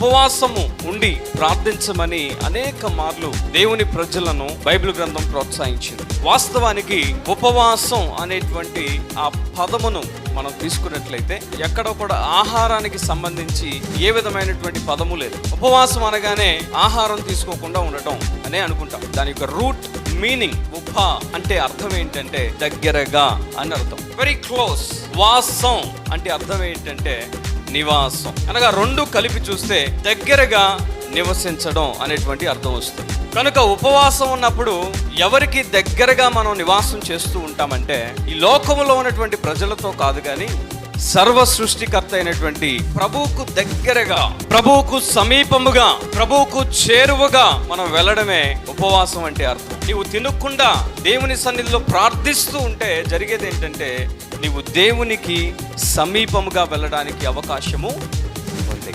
ఉపవాసము ఉండి ప్రార్థించమని అనేక మార్లు దేవుని ప్రజలను బైబిల్ గ్రంథం ప్రోత్సహించింది. వాస్తవానికి ఉపవాసం అనేటువంటి ఆ పదమును మనం తీసుకున్నట్లయితే ఎక్కడ కూడా ఆహారానికి సంబంధించి ఏ విధమైనటువంటి పదము లేదు. ఉపవాసం అనగానే ఆహారం తీసుకోకుండా ఉండటం అనే అనుకుంటాం. దాని యొక్క రూట్ మీనింగ్ ఉప అంటే అర్థం ఏంటంటే దగ్గరగా అని అర్థం. వెరీ క్లోజ్ వాసం అంటే అర్థం ఏంటంటే నివాసం. అనగా రెండు కలిపి చూస్తే దగ్గరగా నివసించడం అనేటువంటి అర్థం వస్తుంది. కనుక ఉపవాసం ఉన్నప్పుడు ఎవరికి దగ్గరగా మనం నివాసం చేస్తూ ఉంటామంటే ఈ లోకంలో ఉన్నటువంటి ప్రజలతో కాదు కానీ సర్వ సృష్టికర్త అయినటువంటి ప్రభువుకు దగ్గరగా ప్రభువుకు సమీపముగా ప్రభువుకు చేరువగా మనం వెళ్ళడమే ఉపవాసం అంటే అర్థం. నీవు తినకుండా దేవుని సన్నిధిలో ప్రార్థిస్తూ ఉంటే జరిగేది ఏంటంటే నీవు దేవునికి సమీపముగా వెళ్ళడానికి అవకాశము ఉంది.